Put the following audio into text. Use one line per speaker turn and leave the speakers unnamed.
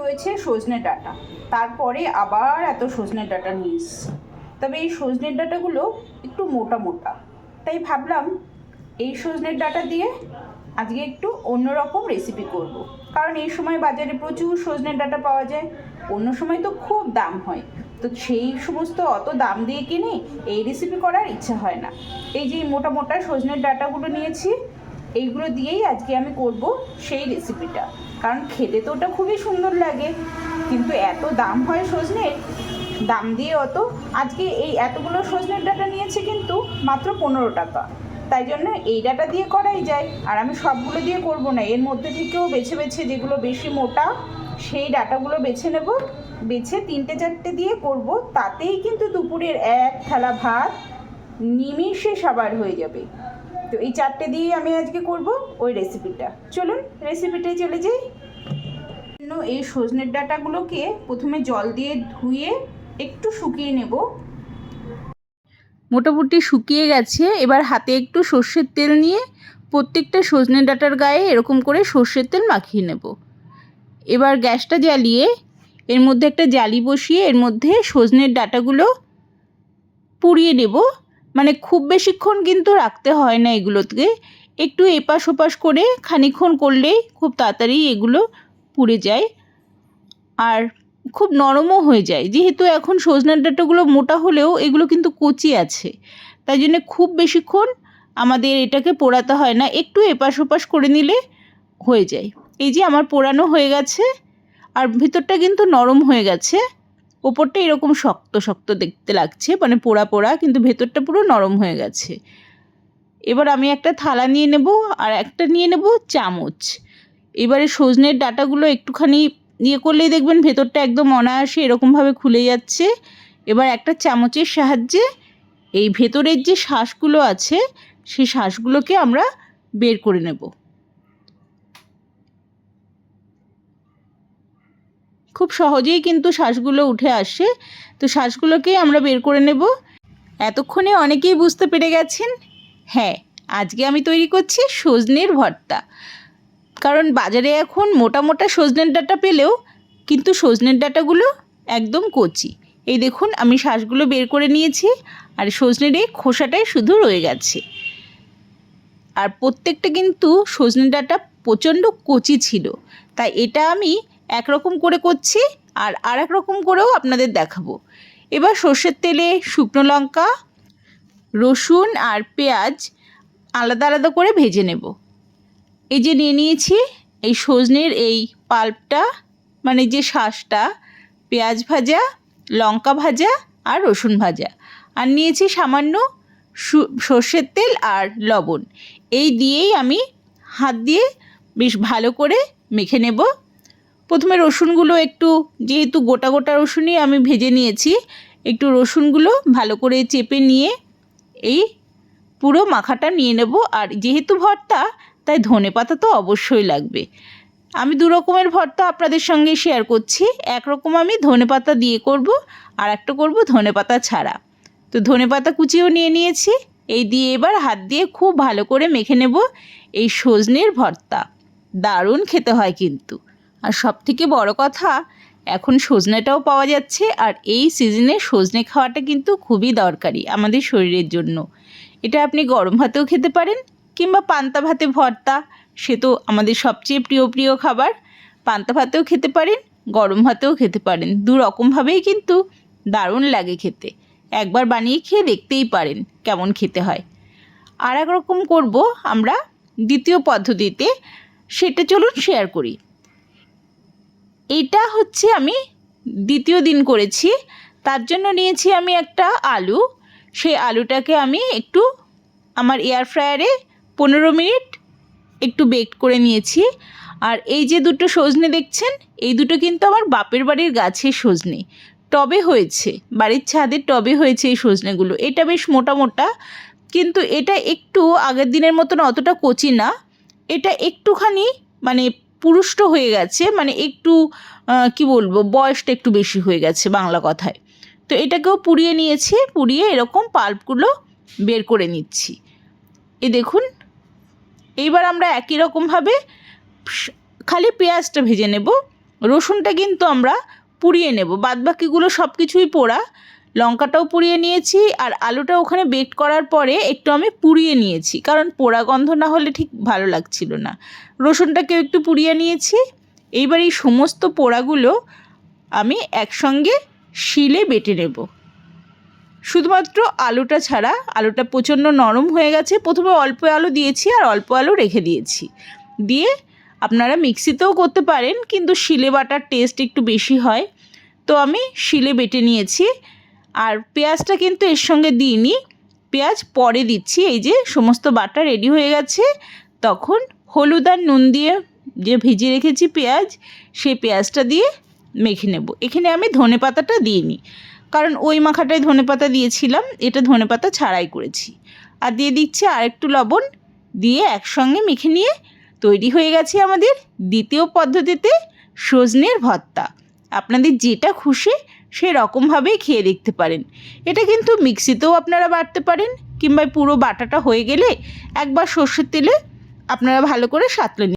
রয়েছে সজনে ডাঁটা। তারপরে আবার এত সজনে ডাঁটা নিয়ে এসছি। তবে এই সজনের ডাঁটাগুলো একটু মোটা মোটা। তাই ভাবলাম এই সজনের ডাঁটা দিয়ে আজকে একটু অন্যরকম রেসিপি করব। কারণ এই সময় বাজারে প্রচুর সজনের ডাঁটা পাওয়া যায়। অন্য সময় তো খুব দাম হয়। তো সেই সমস্ত অত দাম দিয়ে কিনে এই রেসিপি করার ইচ্ছা হয় না। এই যে মোটা মোটা সজনের ডাঁটাগুলো নিয়েছি, এইগুলো দিয়েই আজকে আমি করব সেই রেসিপিটা কারণ খেতে তো ওটা খুবই সুন্দর লাগে। কিন্তু এত দাম হয় সজনের? দাম দিয়ে অত? আজকে এই এতগুলো সজনের ডাটা নিয়েছে কিন্তু মাত্র পনেরো টাকা। তাই জন্য এই ডাটা দিয়ে করাই যায়। আর আমি সবগুলো দিয়ে করব না। এর মধ্যে থেকেও বেছে বেছে যেগুলো বেশি মোটা, সেই ডাটাগুলো বেছে নেব। বেছে তিনটে চারটে দিয়ে করব। তাতেই কিন্তু দুপুরের এক থালা ভাত নিমিষে সাবার হয়ে যাবে। তো এই চারটে দিয়ে আমি আজকে করব ওই রেসিপিটা চলুন রেসিপিটায় চলে যাই। এই সজনের ডাটাগুলোকে প্রথমে জল দিয়ে ধুয়ে একটু শুকিয়ে নেব।
মোটামুটি শুকিয়ে গেছে। এবার হাতে একটু সর্ষের তেল নিয়ে প্রত্যেকটা সজনে ডাটার গায়ে এরকম করে সর্ষের তেল মাখিয়ে নেব। এবার গ্যাসটা জ্বালিয়ে এর মধ্যে একটা জালি বসিয়ে এর মধ্যে সজনের ডাটাগুলো পুড়িয়ে নেব। মানে খুব বেশিক্ষণ কিন্তু রাখতে হয় না এগুলোকে। একটু এপাশ ওপাশ করে খানিক্ষণ করলেই খুব তাড়াতাড়ি এগুলো পুড়ে যায় আর খুব নরমও হয়ে যায়। যেহেতু এখন সজনের ডাঁটাগুলো মোটা হলেও এগুলো কিন্তু কচি আছে। তাই জন্য খুব বেশিক্ষণ আমাদের এটাকে পোড়াতে হয় না, একটু এপাশ ওপাশ করে নিলে হয়ে যায়। এই যে আমার পোড়ানো হয়ে গেছে আর ভিতরটা কিন্তু নরম হয়ে গেছে। ওপরটা এরকম শক্ত শক্ত দেখতে লাগছে মানে পোড়া পোড়া, কিন্তু ভেতরটা পুরো নরম হয়ে গেছে। এবার আমি একটা থালা নিয়ে নেব আর একটা নিয়ে নেব চামচ। এবারে সজনের ডাটাগুলো একটুখানি ইয়ে করলেই দেখবেন ভেতরটা একদম অনায়াসে এরকমভাবে খুলে যাচ্ছে। এবার একটা চামচের সাহায্যে এই ভেতরের যে শ্বাসগুলো আছে, সেই শ্বাসগুলোকে আমরা বের করে নেব। খুব সহজেই কিন্তু শ্বাসগুলো উঠে আসে। তো শ্বাসগুলোকেই আমরা বের করে নেব। এতক্ষণে অনেকেই বুঝতে পেরে গেছেন হ্যাঁ আজকে আমি তৈরি করছি সজনের ভর্তা। কারণ বাজারে এখন মোটা মোটা সজনের ডাঁটা পেলেও কিন্তু সজনের ডাটাগুলো একদম কচি। এই দেখুন, আমি শ্বাসগুলো বের করে নিয়েছি আর সজনের এই খোসাটাই শুধু রয়ে গেছে। আর প্রত্যেকটা কিন্তু সজনে ডাঁটা প্রচণ্ড কচি ছিল। তাই এটা আমি একরকম করে করছি আর আর এক রকম করেও আপনাদের দেখাবো। এবার সর্ষের তেলে শুকনো লঙ্কা, রসুন আর পেঁয়াজ আলাদা আলাদা করে ভেজে নেব। এই যে নিয়ে নিয়েছি, এই সজনের এই পাল্পটা মানে যে শাঁসটা, পেঁয়াজ ভাজা, লঙ্কা ভাজা আর রসুন ভাজা। আর নিয়েছি সামান্য সর্ষের তেল আর লবণ। এই দিয়েই আমি হাত দিয়ে বেশ ভালো করে মেখে নেব। প্রথমে রসুনগুলো একটু, যেহেতু গোটা গোটা রসুনই আমি ভেজে নিয়েছি, একটু রসুনগুলো ভালো করে চেপে নিয়ে এই পুরো মাখাটা নিয়ে নেব। আর যেহেতু ভর্তা, তাই ধনে পাতা তো অবশ্যই লাগবে। আমি দু রকমের ভর্তা আপনাদের সঙ্গে শেয়ার করছি। একরকম আমি ধনে পাতা দিয়ে করব, আর একটা করব ধনে পাতা ছাড়া। তো ধনে পাতা কুচিও নিয়ে নিয়েছি। এই দিয়ে এবার হাত দিয়ে খুব ভালো করে মেখে নেব এই সজনের ভর্তা। দারুণ খেতে হয় কিন্তু। আর সব থেকে বড় কথা, এখন সজনেটাও পাওয়া যাচ্ছে আর এই সিজনে সজনে খাওয়াটা কিন্তু খুবই দরকারি আমাদের শরীরের জন্য। এটা আপনি গরম ভাতেও খেতে পারেন কিংবা পান্তা ভাতে ভর্তা, সে তো আমাদের সবচেয়ে প্রিয় প্রিয় খাবার। পান্তা ভাতেও খেতে পারেন, গরম ভাতেও খেতে পারেন। দু রকমভাবেই কিন্তু দারুণ লাগে খেতে। একবার বানিয়ে খেয়ে দেখতেই পারেন কেমন খেতে হয়। আর এক রকম করব আমরা দ্বিতীয় পদ্ধতিতে, সেটা চলুন শেয়ার করি। এটা হচ্ছে আমি দ্বিতীয় দিন করেছি। তার জন্য নিয়েছি আমি একটা আলু। সেই আলুটাকে আমি একটু আমার এয়ার ফ্রায়ারে পনেরো মিনিট একটু বেক করে নিয়েছি। আর এই যে দুটো সজনে দেখছেন, এই দুটো কিন্তু আমার বাপের বাড়ির গাছের সজনে। টবে হয়েছে, বাড়ির ছাদের টবে হয়েছে এই সজনেগুলো। এটা বেশ মোটা মোটা, কিন্তু এটা একটু আগের দিনের মতন অতটা কচি না। এটা একটুখানি মানে পুরুষ্ট হয়ে গেছে মানে একটু কি বলব, বয়সটা একটু বেশি হয়ে গেছে বাংলা কথায়। তো এটাকেও পুড়িয়ে নিয়েছি, পুড়িয়ে এরকম পাল্পগুলো বের করে নিচ্ছি। এ দেখুন, এইবার আমরা একই রকমভাবে খালি পেঁয়াজটা ভেজে নেব, রসুনটা কিন্তু আমরা পুড়িয়ে নেব, বাদবাকিগুলো সব কিছুই পোড়া। লঙ্কাটাও পুড়িয়ে নিয়েছি আর আলুটা ওখানে বেক করার পরে একটু আমি পুড়িয়ে নিয়েছি। কারণ পোড়া গন্ধ না হলে ঠিক ভালো লাগছিল না। রসুনটাকেও একটু পুড়িয়ে নিয়েছি। এইবার এই সমস্ত পোড়াগুলো আমি একসঙ্গে শিলে বেটে নেব। শুধুমাত্র আলুটা ছাড়া আলুটা প্রচণ্ড নরম হয়ে গেছে। প্রথমে অল্প আলু দিয়েছি আর অল্প আলু রেখে দিয়েছি। দিয়ে আপনারা মিক্সিতেও করতে পারেন, কিন্তু শিলে বাটার টেস্ট একটু বেশি হয়। তো আমি শিলে বেটে নিয়েছি। আর পেঁয়াজটা কিন্তু এর সঙ্গে দিইনি। পেঁয়াজ পরে দিচ্ছি, এই যে সমস্ত বাটা রেডি হয়ে গেছে। তখন হলুদ আর নুন দিয়ে যে ভিজিয়ে রেখেছি পেঁয়াজ, সেই পেঁয়াজটা দিয়ে মেখে নেব। এখানে আমি ধনে পাতাটা দিইনি, কারণ ওই মাখাটায় ধনে পাতা দিয়েছিলাম, এটা ধনে পাতা ছাড়াই করেছি। আর দিয়ে দিচ্ছি আর একটু লবণ, দিয়ে একসঙ্গে মেখে নিয়ে তৈরি হয়ে গেছে আমাদের দ্বিতীয় পদ্ধতিতে সজনের ভর্তা। আপনাদের যেটা খুশি সেই রকমভাবেই খেয়ে দেখতে পারেন। এটা কিন্তু মিক্সিতেও আপনারা বাটতে পারেন কিংবা পুরো বাটাটা হয়ে গেলে একবার সর্ষের তেলে আপনারা ভালো করে সাঁতলে নিন।